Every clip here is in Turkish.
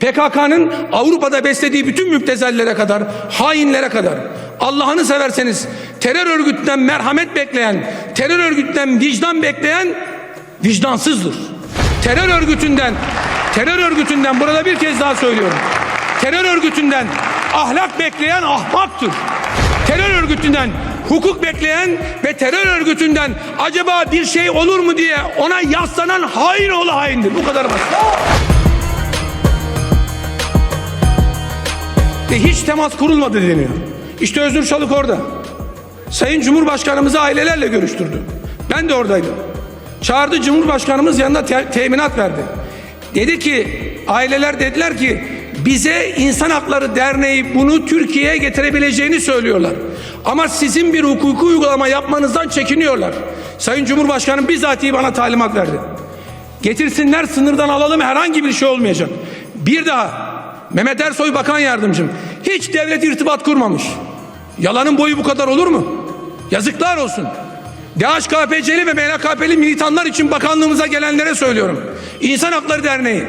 PKK'nın Avrupa'da beslediği bütün müptezellere kadar, hainlere kadar Allah'ını severseniz terör örgütünden merhamet bekleyen, terör örgütünden vicdan bekleyen vicdansızdır. Terör örgütünden, terör örgütünden burada bir kez daha söylüyorum. Terör örgütünden ahlak bekleyen ahmaktır. Terör örgütünden hukuk bekleyen ve terör örgütünden acaba bir şey olur mu diye ona yaslanan hain oğlu haindir. Bu kadar basit. Ve hiç temas kurulmadı deniyor. İşte Özgür Çalık orada. Sayın Cumhurbaşkanımızı ailelerle görüştürdü. Ben de oradaydım. Çağırdı Cumhurbaşkanımız yanına te- teminat verdi. Dedi ki aileler dediler ki bize İnsan Hakları Derneği bunu Türkiye'ye getirebileceğini söylüyorlar. Ama sizin bir hukuki uygulama yapmanızdan çekiniyorlar. Sayın Cumhurbaşkanım bizatihi bana talimat verdi. Getirsinler sınırdan alalım herhangi bir şey olmayacak. Bir daha Mehmet Ersoy Bakan Yardımcım hiç devlet irtibat kurmamış. Yalanın boyu bu kadar olur mu? Yazıklar olsun. DHKPC'li ve MHKP'li militanlar için bakanlığımıza gelenlere söylüyorum. İnsan Hakları Derneği.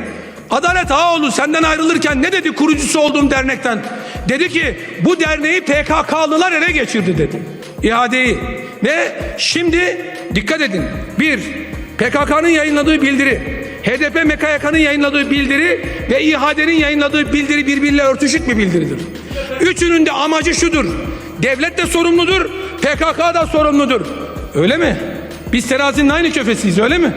Adalet Ağoğlu senden ayrılırken ne dedi kurucusu olduğum dernekten? Dedi ki bu derneği PKK'lılar ele geçirdi dedi. İadeyi. Ve şimdi dikkat edin. Bir, PKK'nın yayınladığı bildiri, HDP MKYK'nın yayınladığı bildiri ve İHA'denin yayınladığı bildiri birbiriyle örtüşük bir bildiridir. Üçünün de amacı şudur. Devlet de sorumludur, PKK da sorumludur. Öyle mi? Biz terazinin aynı köfesiyiz öyle mi?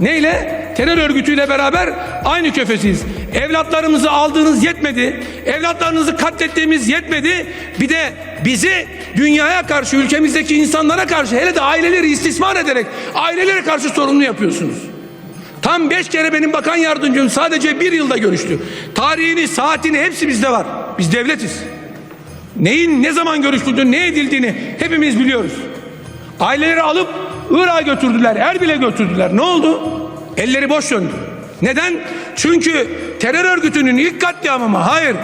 Neyle? Terör örgütüyle beraber aynı köfesiyiz. Evlatlarımızı aldığınız yetmedi. Evlatlarınızı katlettiğimiz yetmedi. Bir de bizi dünyaya karşı, ülkemizdeki insanlara karşı hele de aileleri istismar ederek ailelere karşı sorumlu yapıyorsunuz. Tam beş kere benim bakan yardımcım sadece bir yılda görüştü. Tarihini, saatini hepsi bizde var. Biz devletiz. Neyin ne zaman görüştüğünü, ne edildiğini hepimiz biliyoruz. Aileleri alıp Irak'a götürdüler, Erbil'e götürdüler. Ne oldu? Elleri boş döndü. Neden? Çünkü terör örgütünün ilk katliamı mı? Hayır.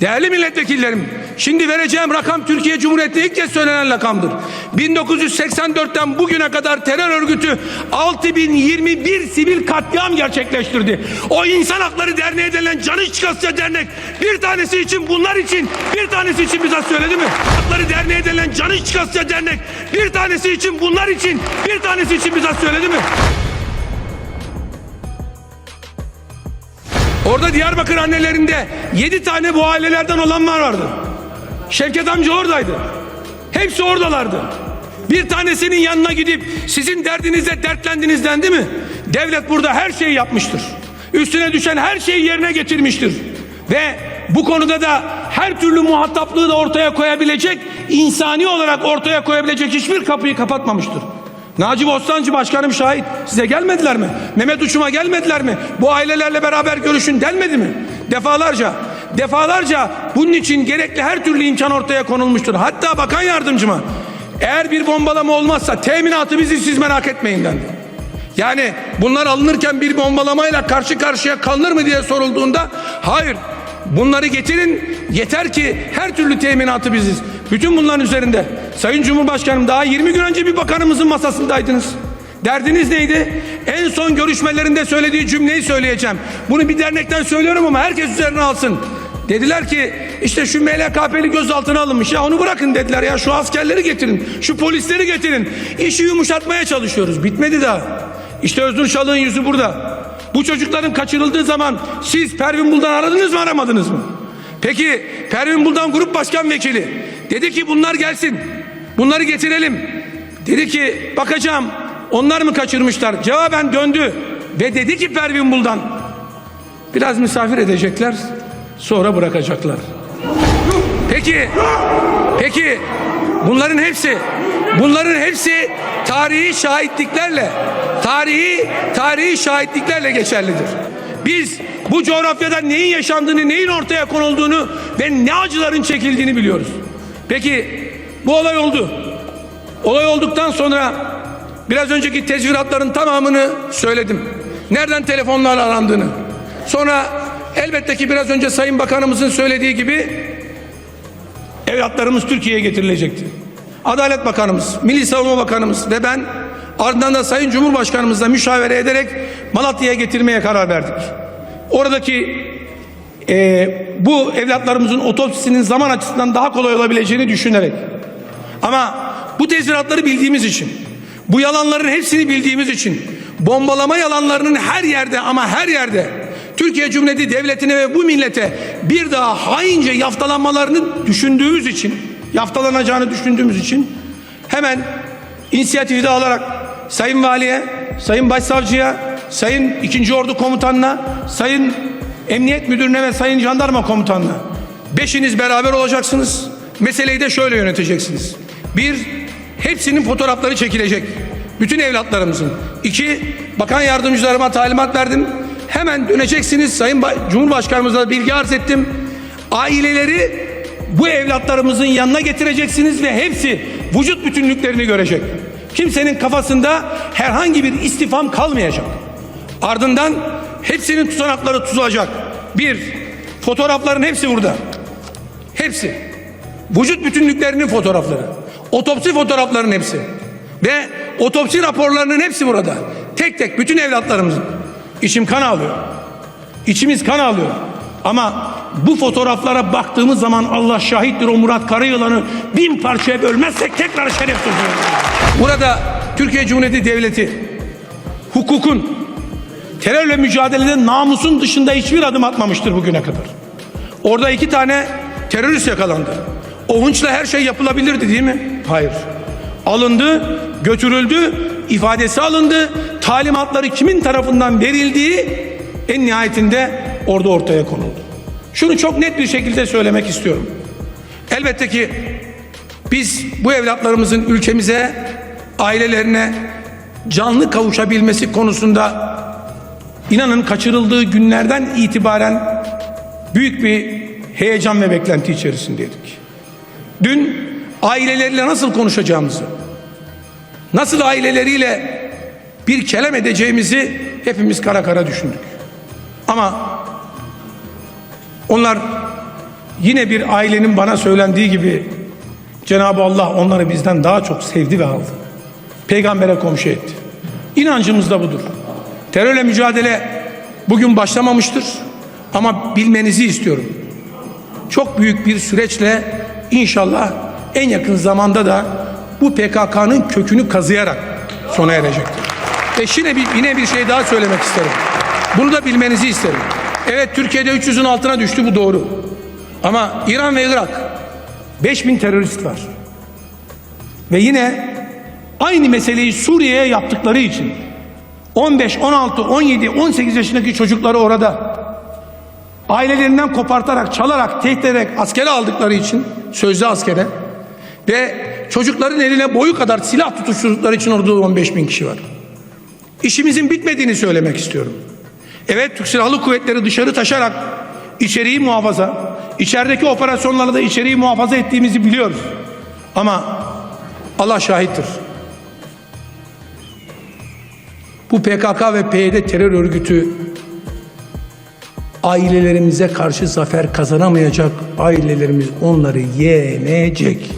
Değerli milletvekillerim, şimdi vereceğim rakam Türkiye Cumhuriyeti'nde ilk kez söylenen rakamdır. 1984'ten bugüne kadar terör örgütü 6021 sivil katliam gerçekleştirdi. O insan hakları derneği denilen canı çıkasıya dernek bir tanesi için bunlar için bir tanesi için bize söyledi mi? Hakları derneği denilen canı çıkasıya dernek bir tanesi için bunlar için bir tanesi için bize söyledi mi? Orada Diyarbakır annelerinde yedi tane bu ailelerden olanlar vardı. Şevket amca oradaydı. Hepsi oradalardı. Bir tanesinin yanına gidip sizin derdinizle dertlendiniz dendi mi? Devlet burada her şeyi yapmıştır. Üstüne düşen her şeyi yerine getirmiştir. Ve bu konuda da her türlü muhataplığı da ortaya koyabilecek, insani olarak ortaya koyabilecek hiçbir kapıyı kapatmamıştır. Naci Bostancı başkanım şahit. Size gelmediler mi? Mehmet Uçum'a gelmediler mi? Bu ailelerle beraber görüşün denmedi mi? Defalarca. Defalarca bunun için gerekli her türlü imkan ortaya konulmuştur. Hatta bakan yardımcıma eğer bir bombalama olmazsa teminatı bizi siz merak etmeyin dendi. Yani bunlar alınırken bir bombalamayla karşı karşıya kalınır mı diye sorulduğunda hayır bunları getirin yeter ki her türlü teminatı biziz. Bütün bunların üzerinde Sayın Cumhurbaşkanım daha 20 gün önce bir bakanımızın masasındaydınız. Derdiniz neydi? En son görüşmelerinde söylediği cümleyi söyleyeceğim. Bunu bir dernekten söylüyorum ama herkes üzerine alsın. Dediler ki işte şu MLKP'li gözaltına alınmış ya onu bırakın dediler ya şu askerleri getirin şu polisleri getirin. İşi yumuşatmaya çalışıyoruz bitmedi daha. İşte Özgür Çalık'ın yüzü burada. Bu çocukların kaçırıldığı zaman siz Pervin Buldan aradınız mı aramadınız mı? Peki Pervin Buldan grup başkan vekili dedi ki bunlar gelsin bunları getirelim. Dedi ki bakacağım onlar mı kaçırmışlar? Cevaben döndü ve dedi ki Pervin Buldan Biraz misafir edecekler, sonra bırakacaklar. Peki, peki bunların hepsi, bunların hepsi tarihi şahitliklerle, tarihi, tarihi şahitliklerle geçerlidir. Biz bu coğrafyada neyin yaşandığını, neyin ortaya konulduğunu ve ne acıların çekildiğini biliyoruz. Peki bu olay oldu. Olay olduktan sonra biraz önceki tezviratların tamamını söyledim. Nereden telefonlarla arandığını. Sonra elbette ki biraz önce Sayın Bakanımızın söylediği gibi evlatlarımız Türkiye'ye getirilecekti. Adalet Bakanımız, Milli Savunma Bakanımız ve ben ardından da Sayın Cumhurbaşkanımızla müşavere ederek Malatya'ya getirmeye karar verdik. oradaki e, bu evlatlarımızın otopsisinin zaman açısından daha kolay olabileceğini düşünerek ama bu tezviratları bildiğimiz için bu yalanların hepsini bildiğimiz için bombalama yalanlarının her yerde ama her yerde Türkiye Cumhuriyeti Devleti'ne ve bu millete bir daha haince yaftalanmalarını düşündüğümüz için yaftalanacağını düşündüğümüz için hemen inisiyatifi de alarak Sayın Valiye, Sayın Başsavcıya, Sayın 2. Ordu Komutanına, Sayın Emniyet Müdürüne ve Sayın Jandarma Komutanına beşiniz beraber olacaksınız. Meseleyi de şöyle yöneteceksiniz. Bir, hepsinin fotoğrafları çekilecek. Bütün evlatlarımızın. İki, bakan yardımcılarıma talimat verdim. Hemen döneceksiniz. Sayın Ba- Cumhurbaşkanımıza bilgi arz ettim. Aileleri bu evlatlarımızın yanına getireceksiniz ve hepsi vücut bütünlüklerini görecek. Kimsenin kafasında herhangi bir istifam kalmayacak. Ardından hepsinin tutanakları tutulacak. Bir, fotoğrafların hepsi burada. Hepsi. Vücut bütünlüklerinin fotoğrafları. Otopsi fotoğraflarının hepsi. Ve otopsi raporlarının hepsi burada. Tek tek bütün evlatlarımızın. İçim kan ağlıyor. İçimiz kan ağlıyor. Ama bu fotoğraflara baktığımız zaman Allah şahittir o Murat Karayılan'ı bin parçaya bölmezsek tekrar şeref tutuyor. Burada Türkiye Cumhuriyeti Devleti hukukun terörle mücadelede namusun dışında hiçbir adım atmamıştır bugüne kadar. Orada iki tane terörist yakalandı. O hınçla her şey yapılabilirdi değil mi? Hayır. Alındı, götürüldü, ifadesi alındı, talimatları kimin tarafından verildiği en nihayetinde orada ortaya konuldu. Şunu çok net bir şekilde söylemek istiyorum. Elbette ki biz bu evlatlarımızın ülkemize, ailelerine canlı kavuşabilmesi konusunda inanın kaçırıldığı günlerden itibaren büyük bir heyecan ve beklenti içerisindeydik. Dün aileleriyle nasıl konuşacağımızı, nasıl aileleriyle bir kelam edeceğimizi hepimiz kara kara düşündük. Ama onlar yine bir ailenin bana söylendiği gibi Cenab-ı Allah onları bizden daha çok sevdi ve aldı. Peygambere komşu etti. İnancımız da budur. Terörle mücadele bugün başlamamıştır ama bilmenizi istiyorum. Çok büyük bir süreçle inşallah en yakın zamanda da bu PKK'nın kökünü kazıyarak sona erecektir. Ve yine bir, yine bir şey daha söylemek isterim. Bunu da bilmenizi isterim. Evet Türkiye'de 300'ün altına düştü bu doğru. Ama İran ve Irak 5000 terörist var. Ve yine aynı meseleyi Suriye'ye yaptıkları için 15, 16, 17, 18 yaşındaki çocukları orada ailelerinden kopartarak, çalarak, tehdit ederek askere aldıkları için, sözlü askere ve çocukların eline boyu kadar silah tutuşturdukları için orada 15 bin kişi var. İşimizin bitmediğini söylemek istiyorum. Evet Türk Silahlı Kuvvetleri dışarı taşarak içeriği muhafaza, içerideki operasyonlarda da içeriği muhafaza ettiğimizi biliyoruz. Ama Allah şahittir. Bu PKK ve PYD terör örgütü ailelerimize karşı zafer kazanamayacak. Ailelerimiz onları yenecek.